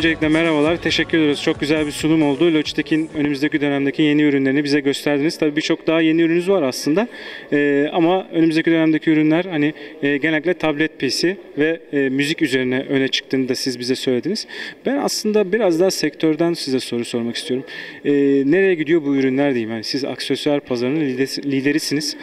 Öncelikle merhabalar. Teşekkür ediyoruz. Çok güzel bir sunum oldu. Logitech'in önümüzdeki dönemdeki yeni ürünlerini bize gösterdiniz. Tabii birçok daha yeni ürününüz var aslında. Ee, ama önümüzdeki dönemdeki ürünler hani e, genellikle tablet PC ve e, müzik üzerine öne çıktığını da siz bize söylediniz. Ben aslında biraz daha sektörden size soru sormak istiyorum. Ee, nereye gidiyor bu ürünler diyeyim. Yani siz aksesuar pazarının liderisiniz.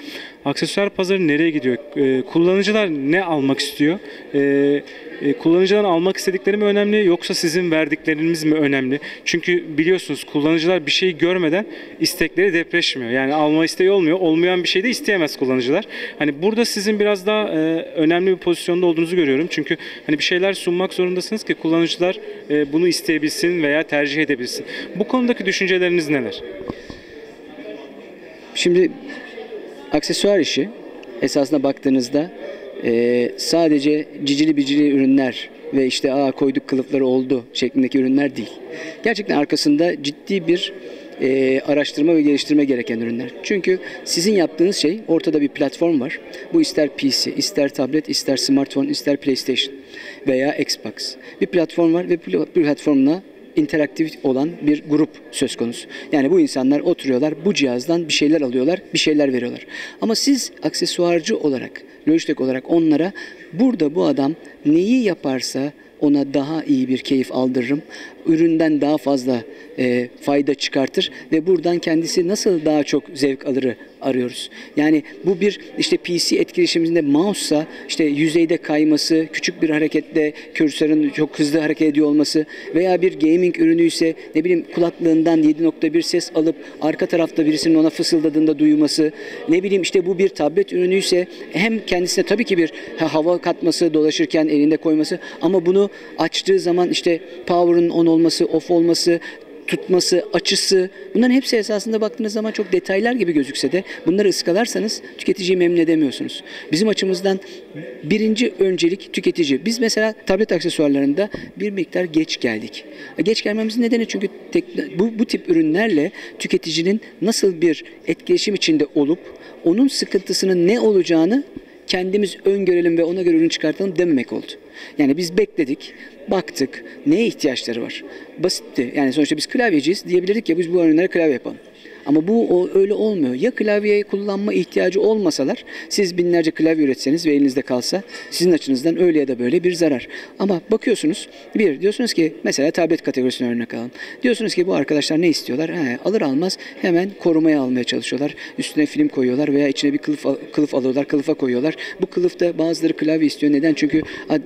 Aksesuar pazarı nereye gidiyor? Ee, kullanıcılar ne almak istiyor? Ee, e, kullanıcıların almak istedikleri mi önemli yoksa sizin verdikleriniz mi önemli? Çünkü biliyorsunuz kullanıcılar bir şeyi görmeden istekleri depreşmiyor. Yani alma isteği olmuyor. Olmayan bir şey de isteyemez kullanıcılar. Hani burada sizin biraz daha e, önemli bir pozisyonda olduğunuzu görüyorum. Çünkü hani bir şeyler sunmak zorundasınız ki kullanıcılar e, bunu isteyebilsin veya tercih edebilsin. Bu konudaki düşünceleriniz neler? Şimdi aksesuar işi esasına baktığınızda e, sadece cicili bicili ürünler ve işte aa koyduk kılıfları oldu şeklindeki ürünler değil. Gerçekten arkasında ciddi bir e, araştırma ve geliştirme gereken ürünler. Çünkü sizin yaptığınız şey ortada bir platform var. Bu ister PC, ister tablet, ister smartphone, ister PlayStation veya Xbox. Bir platform var ve bu platformla interaktif olan bir grup söz konusu. Yani bu insanlar oturuyorlar, bu cihazdan bir şeyler alıyorlar, bir şeyler veriyorlar. Ama siz aksesuarcı olarak, Logitech olarak onlara burada bu adam neyi yaparsa ona daha iyi bir keyif aldırırım. Üründen daha fazla e, fayda çıkartır ve buradan kendisi nasıl daha çok zevk alırı arıyoruz. Yani bu bir işte PC etkileşiminde mouse'sa işte yüzeyde kayması, küçük bir hareketle kürsörün çok hızlı hareket ediyor olması veya bir gaming ürünü ise ne bileyim kulaklığından 7.1 ses alıp arka tarafta birisinin ona fısıldadığında duyması, ne bileyim işte bu bir tablet ürünü ise hem kendisine tabii ki bir ha- hava katması, dolaşırken elinde koyması ama bunu açtığı zaman işte power'ın on olması, off olması, tutması, açısı bunların hepsi esasında baktığınız zaman çok detaylar gibi gözükse de bunları ıskalarsanız tüketiciyi memnun edemiyorsunuz. Bizim açımızdan birinci öncelik tüketici. Biz mesela tablet aksesuarlarında bir miktar geç geldik. Geç gelmemizin nedeni çünkü tek- bu, bu tip ürünlerle tüketicinin nasıl bir etkileşim içinde olup onun sıkıntısının ne olacağını kendimiz öngörelim ve ona göre ürün çıkartalım dememek oldu. Yani biz bekledik, baktık, neye ihtiyaçları var? Basitti. Yani sonuçta biz klavyeciyiz diyebilirdik ya biz bu ürünlere klavye yapalım. Ama bu o, öyle olmuyor. Ya klavyeyi kullanma ihtiyacı olmasalar, siz binlerce klavye üretseniz ve elinizde kalsa sizin açınızdan öyle ya da böyle bir zarar. Ama bakıyorsunuz, bir diyorsunuz ki mesela tablet kategorisine örnek alalım. Diyorsunuz ki bu arkadaşlar ne istiyorlar? He, alır almaz hemen korumaya almaya çalışıyorlar. Üstüne film koyuyorlar veya içine bir kılıf, kılıf alıyorlar, kılıfa koyuyorlar. Bu kılıfta bazıları klavye istiyor. Neden? Çünkü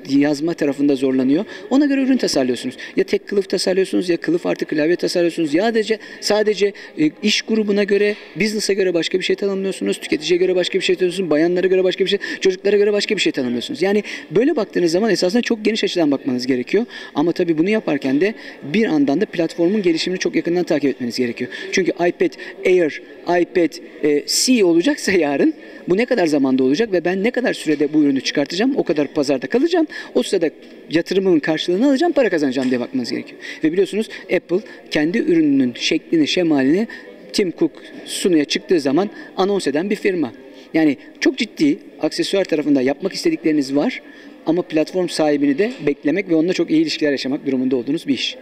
yazma tarafında zorlanıyor. Ona göre ürün tasarlıyorsunuz. Ya tek kılıf tasarlıyorsunuz ya kılıf artı klavye tasarlıyorsunuz. Ya sadece sadece e, iş grubuna göre, business'a göre başka bir şey tanımlıyorsunuz. Tüketiciye göre başka bir şey tanımlıyorsunuz. Bayanlara göre başka bir şey, çocuklara göre başka bir şey tanımlıyorsunuz. Yani böyle baktığınız zaman esasında çok geniş açıdan bakmanız gerekiyor. Ama tabii bunu yaparken de bir andan da platformun gelişimini çok yakından takip etmeniz gerekiyor. Çünkü iPad Air, iPad e, C olacaksa yarın bu ne kadar zamanda olacak ve ben ne kadar sürede bu ürünü çıkartacağım, o kadar pazarda kalacağım. O sırada yatırımımın karşılığını alacağım, para kazanacağım diye bakmanız gerekiyor. Ve biliyorsunuz Apple kendi ürününün şeklini, şemalini Tim Cook sunuya çıktığı zaman anons eden bir firma. Yani çok ciddi aksesuar tarafında yapmak istedikleriniz var ama platform sahibini de beklemek ve onunla çok iyi ilişkiler yaşamak durumunda olduğunuz bir iş.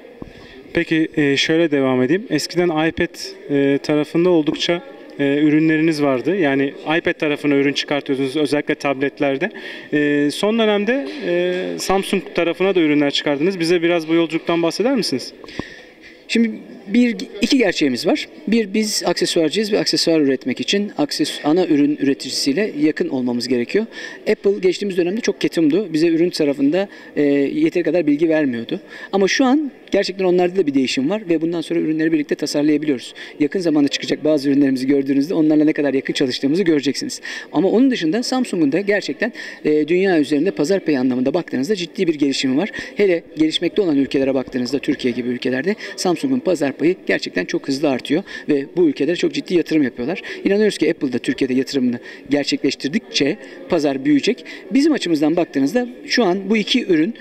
Peki e, şöyle devam edeyim. Eskiden iPad e, tarafında oldukça e, ürünleriniz vardı. Yani iPad tarafına ürün çıkartıyordunuz özellikle tabletlerde. E, son dönemde e, Samsung tarafına da ürünler çıkardınız. Bize biraz bu yolculuktan bahseder misiniz? Şimdi bir iki gerçeğimiz var. Bir biz aksesuarcıyız ve aksesuar üretmek için akses ana ürün üreticisiyle yakın olmamız gerekiyor. Apple geçtiğimiz dönemde çok ketumdu. Bize ürün tarafında e, yeteri kadar bilgi vermiyordu. Ama şu an gerçekten onlarda da bir değişim var ve bundan sonra ürünleri birlikte tasarlayabiliyoruz. Yakın zamanda çıkacak bazı ürünlerimizi gördüğünüzde onlarla ne kadar yakın çalıştığımızı göreceksiniz. Ama onun dışında Samsung'un da gerçekten e, dünya üzerinde pazar payı anlamında baktığınızda ciddi bir gelişimi var. Hele gelişmekte olan ülkelere baktığınızda Türkiye gibi ülkelerde Samsung'un pazar payı gerçekten çok hızlı artıyor ve bu ülkelere çok ciddi yatırım yapıyorlar. İnanıyoruz ki Apple da Türkiye'de yatırımını gerçekleştirdikçe pazar büyüyecek. Bizim açımızdan baktığınızda şu an bu iki ürün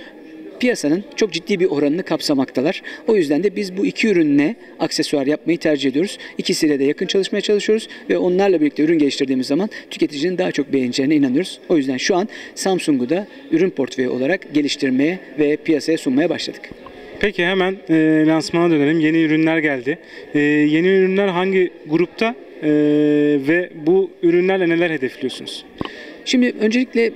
piyasanın çok ciddi bir oranını kapsamaktalar. O yüzden de biz bu iki ürünle aksesuar yapmayı tercih ediyoruz. İkisiyle de yakın çalışmaya çalışıyoruz ve onlarla birlikte ürün geliştirdiğimiz zaman tüketicinin daha çok beğeneceğine inanıyoruz. O yüzden şu an Samsung'u da ürün portföyü olarak geliştirmeye ve piyasaya sunmaya başladık. Peki hemen e, lansmana dönelim. Yeni ürünler geldi. E, yeni ürünler hangi grupta e, ve bu ürünlerle neler hedefliyorsunuz? Şimdi öncelikle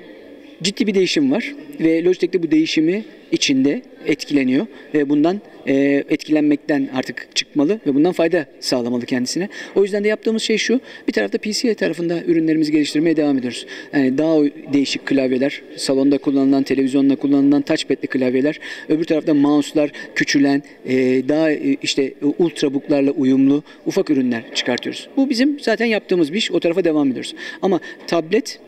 ciddi bir değişim var ve Logitech de bu değişimi içinde etkileniyor ve bundan e, etkilenmekten artık çıkmalı ve bundan fayda sağlamalı kendisine. O yüzden de yaptığımız şey şu. Bir tarafta PCA tarafında ürünlerimizi geliştirmeye devam ediyoruz. Yani daha değişik klavyeler, salonda kullanılan, televizyonda kullanılan touchpad'li klavyeler. Öbür tarafta mouse'lar küçülen, e, daha e, işte ultrabook'larla uyumlu ufak ürünler çıkartıyoruz. Bu bizim zaten yaptığımız bir iş. O tarafa devam ediyoruz. Ama tablet,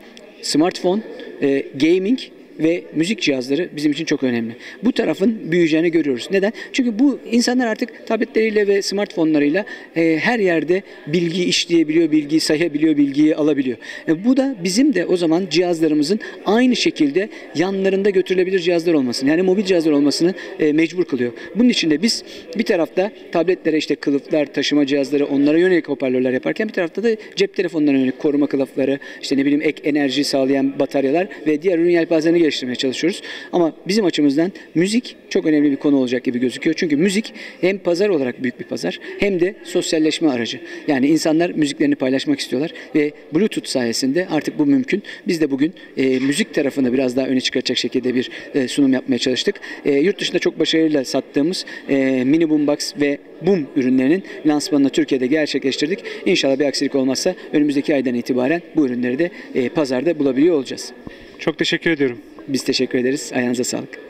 smartphone, e, gaming ve müzik cihazları bizim için çok önemli. Bu tarafın büyüyeceğini görüyoruz. Neden? Çünkü bu insanlar artık tabletleriyle ve smartfonlarıyla e, her yerde bilgi işleyebiliyor, bilgiyi sayabiliyor, bilgiyi alabiliyor. E, bu da bizim de o zaman cihazlarımızın aynı şekilde yanlarında götürülebilir cihazlar olmasını, yani mobil cihazlar olmasını e, mecbur kılıyor. Bunun için de biz bir tarafta tabletlere işte kılıflar, taşıma cihazları, onlara yönelik hoparlörler yaparken bir tarafta da cep telefonlarına yönelik koruma kılıfları, işte ne bileyim ek enerji sağlayan bataryalar ve diğer ürün yelpazelerini geliştirmeye çalışıyoruz. Ama bizim açımızdan müzik çok önemli bir konu olacak gibi gözüküyor. Çünkü müzik hem pazar olarak büyük bir pazar hem de sosyalleşme aracı. Yani insanlar müziklerini paylaşmak istiyorlar ve Bluetooth sayesinde artık bu mümkün. Biz de bugün e, müzik tarafını biraz daha öne çıkaracak şekilde bir e, sunum yapmaya çalıştık. E, yurt dışında çok başarıyla sattığımız e, mini boombox ve boom ürünlerinin lansmanını Türkiye'de gerçekleştirdik. İnşallah bir aksilik olmazsa önümüzdeki aydan itibaren bu ürünleri de e, pazarda bulabiliyor olacağız. Çok teşekkür ediyorum. Biz teşekkür ederiz. Ayağınıza sağlık.